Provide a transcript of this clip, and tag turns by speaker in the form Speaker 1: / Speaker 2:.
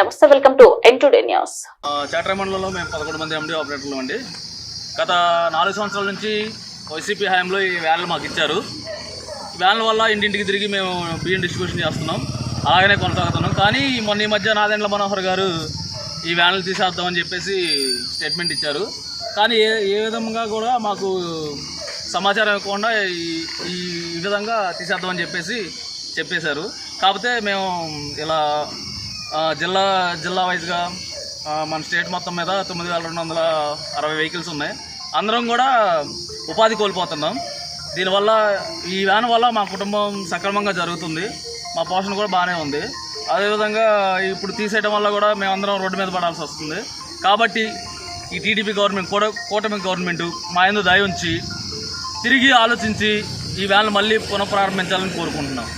Speaker 1: నమస్తే welcome to N today news
Speaker 2: Chatra మండలంలో మేము పదకొండు మంది ఎండి ఆపరేటర్లు అండి. గత నాలుగు సంవత్సరాల నుంచి వైసీపీ హయాంలో ఈ వ్యాన్లు మాకు ఇచ్చారు. వ్యాన్ల వల్ల ఇంటింటికి తిరిగి మేము బియ్యం డిస్ట్రిబ్యూషన్ చేస్తున్నాం. అలాగనే కొనసాగుతున్నాం. కానీ మొన్న ఈ మధ్య నాదెండ్ల మనోహర్ గారు ఈ వ్యాన్లు తీసేద్దామని చెప్పేసి స్టేట్మెంట్ ఇచ్చారు. కానీ ఏ ఏ విధంగా కూడా మాకు సమాచారం ఇవ్వకుండా ఈ ఈ విధంగా తీసేద్దామని చెప్పేసి చెప్పేశారు. కాకపోతే మేము ఇలా జిల్లా జిల్లా వైజ్గా మన స్టేట్ మొత్తం మీద తొమ్మిది వేల రెండు వందల అరవై వెహికల్స్ ఉన్నాయి. అందరం కూడా ఉపాధి కోల్పోతున్నాం. దీనివల్ల ఈ వ్యాన్ వల్ల మా కుటుంబం సక్రమంగా జరుగుతుంది. మా పోషణ కూడా బాగానే ఉంది. అదేవిధంగా ఇప్పుడు తీసేయడం వల్ల కూడా మేమందరం రోడ్డు మీద పడాల్సి వస్తుంది. కాబట్టి ఈ టీడీపీ గవర్నమెంట్ కూడా కూటమి గవర్నమెంట్ మా ఎందు దయ ఉంచి తిరిగి ఆలోచించి ఈ వ్యాన్ మళ్ళీ పునఃప్రారంభించాలని కోరుకుంటున్నాం.